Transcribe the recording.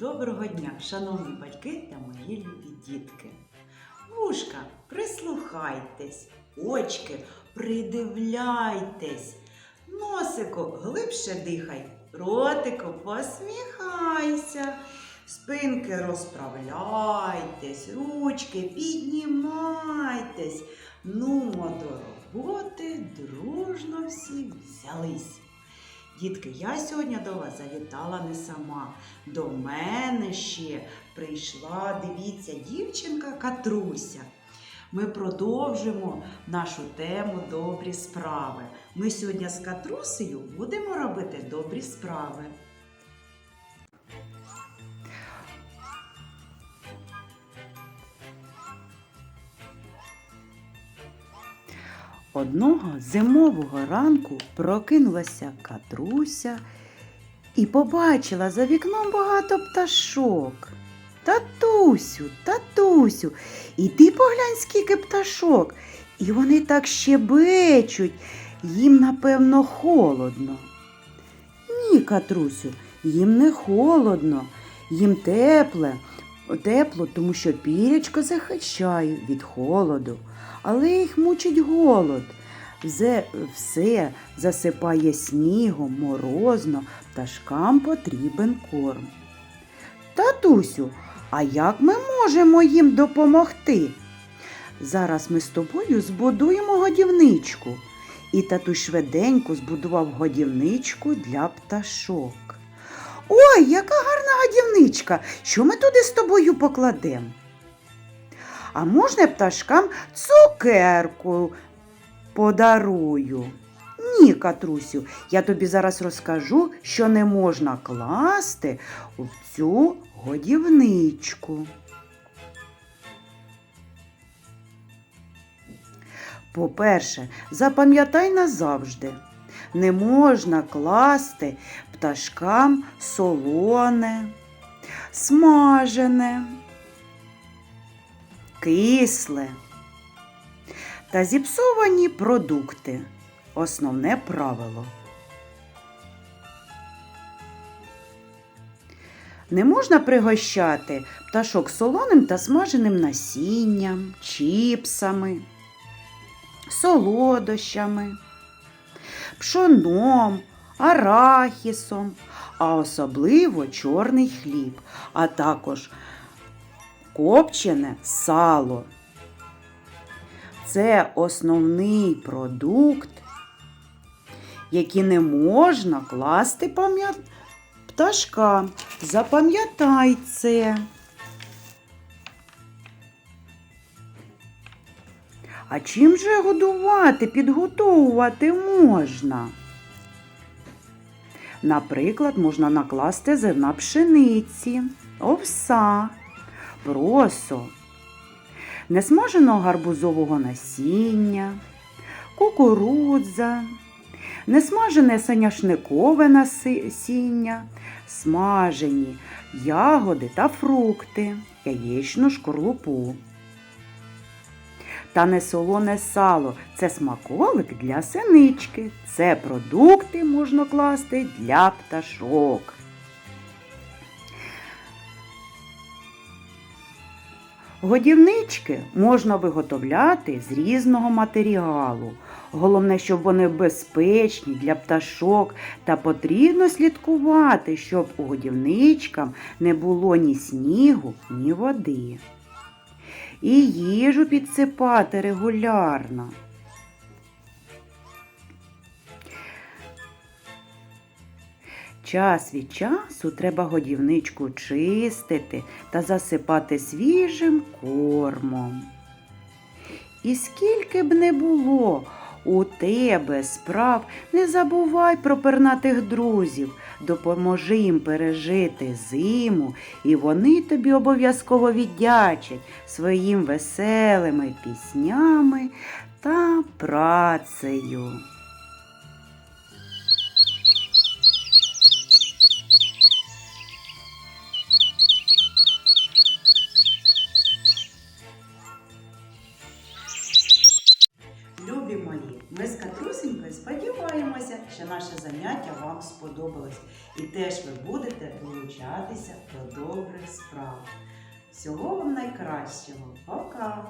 Доброго дня, шановні батьки та мої любі дітки. Вушка, прислухайтесь, очки, придивляйтесь, носику глибше дихай, ротику посміхайся, спинки розправляйтесь, ручки піднімайтесь. Ну, до роботи дружно всі взялись. Дітки, я сьогодні до вас завітала не сама. До мене ще прийшла, дивіться, дівчинка Катруся. Ми продовжимо нашу тему добрі справи. Ми сьогодні з Катрусею будемо робити добрі справи. Одного зимового ранку прокинулася Катруся і побачила за вікном багато пташок. Татусю, татусю, іди поглянь, скільки пташок. І вони так щебечуть, їм, напевно, холодно. Ні, Катрусю, їм не холодно, їм тепле, тепло, тому що пірячко захищає від холоду, але їх мучить голод. Все, засипає снігом, морозно, пташкам потрібен корм. Татусю, а як ми можемо їм допомогти? Зараз ми з тобою збудуємо годівничку. І татусь швиденько збудував годівничку для пташок. Ой, яка гарна годівничка! Що ми туди з тобою покладемо? А можна пташкам цукерку подарую? Ні, Катрусю, я тобі зараз розкажу, що не можна класти у цю годівничку. По-перше, запам'ятай назавжди, не можна класти пташкам солоне, смажене, кисле та зіпсовані продукти. Основне правило. Не можна пригощати пташок солоним та смаженим насінням, чіпсами, солодощами, пшоном, арахісом, а особливо чорний хліб, а також копчене сало. Це основний продукт, який не можна класти пам'ят... пташкам. Запам'ятай це. А чим же годувати, підготовувати можна? Наприклад, можна накласти зерна пшениці, овса, просо, несмаженого гарбузового насіння, кукурудза, несмажене соняшникове насіння, смажені ягоди та фрукти, яєчну шкорлупу. Та несолоне сало це смаколик для синички. Це продукти можна класти для пташок. Годівнички можна виготовляти з різного матеріалу. Головне, щоб вони безпечні для пташок, та потрібно слідкувати, щоб у годівничкам не було ні снігу, ні води. І їжу підсипати регулярно. Час від часу треба годівничку чистити та засипати свіжим кормом. І скільки б не було у тебе справ, не забувай про пернатих друзів, допоможи їм пережити зиму, і вони тобі обов'язково віддячать своїм веселими піснями та працею. Що наше заняття вам сподобалось. І теж ви будете долучатися до добрих справ. Всього вам найкращого. Пока!